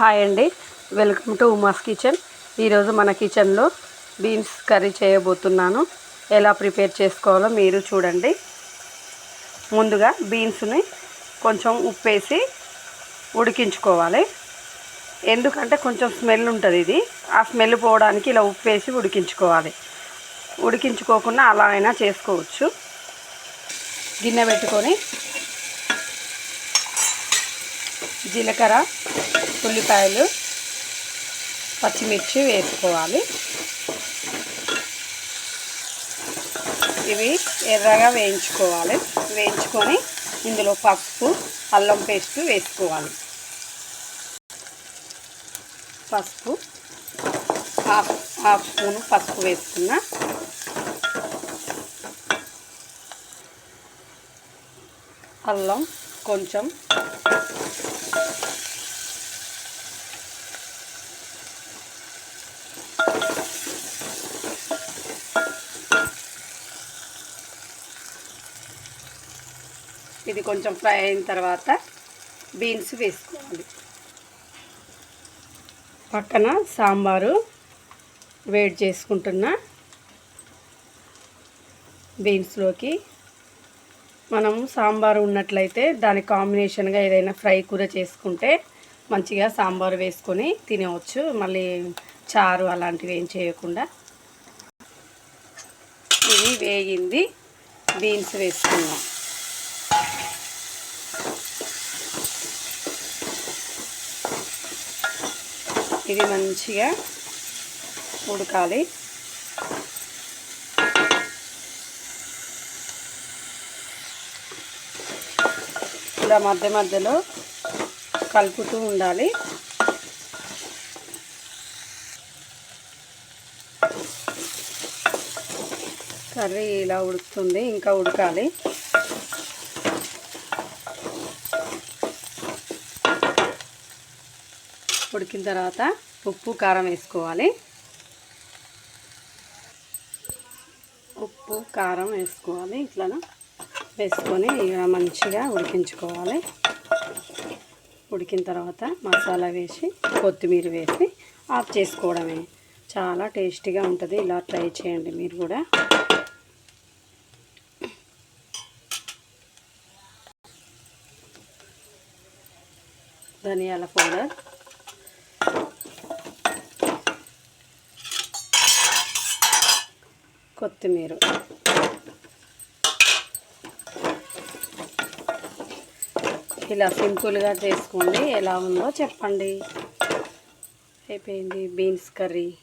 Hi అండి. Welcome to Uma's kitchen. ఈరోజు మన కిచెన్లో బీన్స్ కర్రీ చేయబోతున్నాను. ఎలా ప్రిపేర్ చేసుకోవాలో మీరు చూడండి. ముందుగా బీన్స్ని కొంచెం ఉప్పేసి ఉడికించుకోవాలి. ఎందుకంటే కొంచెం స్మెల్ ఉంటుంది ఇది. ఆ స్మెల్ పోవడానికి ఇలా ఉప్పేసి ఉడికించుకోవాలి. ఉడికించుకోకుండా అలా అయినా చేసుకోవచ్చు. గిన్నె పెట్టుకొని జీలకర్ర ఉల్లిపాయలు పచ్చిమిర్చి వేసుకోవాలి. ఇవి ఎర్రగా వేయించుకోవాలి. వేయించుకొని ఇందులో పసుపు అల్లం పేస్ట్ వేసుకోవాలి. పసుపు హాఫ్ హాఫ్ స్పూన్ పసుపు వేసుకున్న. అల్లం కొంచెం. ఇది కొంచెం ఫ్రై అయిన తర్వాత బీన్స్ వేసుకోవాలి. పక్కన సాంబారు వేడి చేసుకుంటున్న బీన్స్లోకి మనం సాంబారు ఉన్నట్లయితే దాని కాంబినేషన్గా ఏదైనా ఫ్రై కూర చేసుకుంటే మంచిగా సాంబారు వేసుకొని తినవచ్చు. మళ్ళీ చారు అలాంటివి ఏం చేయకుండా. ఇది వేగింది. బీన్స్ వేసుకుందాం. ఇది మంచిగా ఉడకాలి. ఇలా మధ్య మధ్యలో కలుపుతూ ఉండాలి. కర్రీ ఇలా ఉడుకుతుంది ఇంకా ఉడకాలి. ఉడికిన తర్వాత ఉప్పు కారం వేసుకోవాలి. ఉప్పు కారం వేసుకోవాలి. ఇట్లా వేసుకొని ఇక మంచిగా ఉడికించుకోవాలి. ఉడికిన తర్వాత మసాలా వేసి కొత్తిమీర వేసి ఆఫ్ చేసుకోవడమే. చాలా టేస్టీగా ఉంటుంది. ఇలా ట్రై చేయండి మీరు కూడా. ధనియాల పౌడర్. కొత్తిమీర. ఇలా సింపుల్గా చేసుకోండి. ఎలా ఉందో చెప్పండి. అయిపోయింది బీన్స్ కర్రీ.